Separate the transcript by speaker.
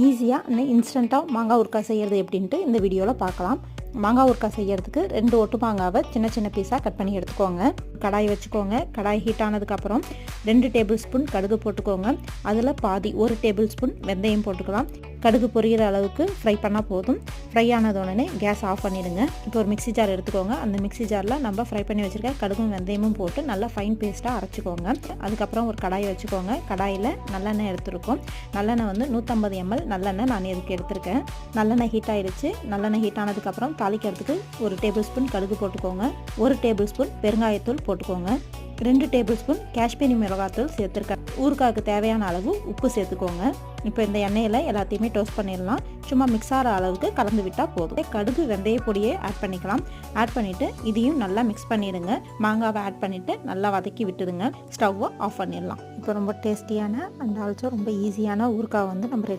Speaker 1: ஈஸியாக இன்ஸ்டண்ட்டாக மாங்காய் ஊறுக்காய் செய்கிறது எப்படின்ட்டு இந்த வீடியோவில் பார்க்கலாம். மாங்காய் ஊறுக்காய் செய்கிறதுக்கு ரெண்டு ஒட்டு மாங்காவை சின்ன சின்ன பீஸாக கட் பண்ணி எடுத்துக்கோங்க. கடாய் வச்சுக்கோங்க. கடாய் ஹீட் ஆனதுக்கப்புறம் ரெண்டு டேபிள் ஸ்பூன் கடுகு போட்டுக்கோங்க. அதில் பாதி ஒரு டேபிள் ஸ்பூன் வெந்தயம் போட்டுக்கலாம். கடுகு பொரியிற அளவுக்கு ஃப்ரை பண்ணால் போதும். ஃப்ரை ஆனதுடனே கேஸ் ஆஃப் பண்ணிடுங்க. இப்போ ஒரு மிக்ஸி ஜார் எடுத்துக்கோங்க. அந்த மிக்ஸி ஜாரில் நம்ம ஃப்ரை பண்ணி வச்சுருக்க கடுகும் வெந்தயமும் போட்டு நல்லா ஃபைன் பேஸ்ட்டாக அரைச்சிக்கோங்க. அதுக்கப்புறம் ஒரு கடாய் வச்சுக்கோங்க. கடாயில் நல்லெண்ணெய் எடுத்துருக்கோம். நல்லெண்ணெய் வந்து நூற்றம்பது எம்எல் நல்லெண்ணெய் நான் இதுக்கு எடுத்திருக்கேன். நல்லெண்ணெய் ஹீட் ஆகிடுச்சு நல்லெண்ணெய் ஹீட் ஆனதுக்கப்புறம் தாளிக்கிறதுக்கு ஒரு டேபிள் ஸ்பூன் கடுகு போட்டுக்கோங்க. ஒரு டேபிள் ஸ்பூன் பெருங்காயத்தூள் போட்டுக்கோங்க. ரெண்டு டேபிள் ஸ்பூன் காஷ்மீரி மிளகாத்தூள் சேர்த்துருக்கேன். ஊறுகாய்க்கு தேவையான அளவு உப்பு சேர்த்துக்கோங்க. இப்போ இந்த எண்ணெயில் எல்லாத்தையுமே டோஸ்ட் பண்ணிடலாம். சும்மா மிக்ஸ் ஆகிற அளவுக்கு கலந்து விட்டால் போதும். கடுகு வெந்தய பொடியை ஆட் பண்ணிக்கலாம். ஆட் பண்ணிவிட்டு இதையும் நல்லா மிக்ஸ் பண்ணிடுங்க. மாங்காவை ஆட் பண்ணிவிட்டு நல்லா வதக்கி விட்டுடுங்க. ஸ்டவ்வை ஆஃப் பண்ணிடலாம். இப்போ ரொம்ப டேஸ்டியான அண்ட் ஆல்சோ ரொம்ப ஈஸியான ஊறுகாய் வந்து நம்ம ரெடி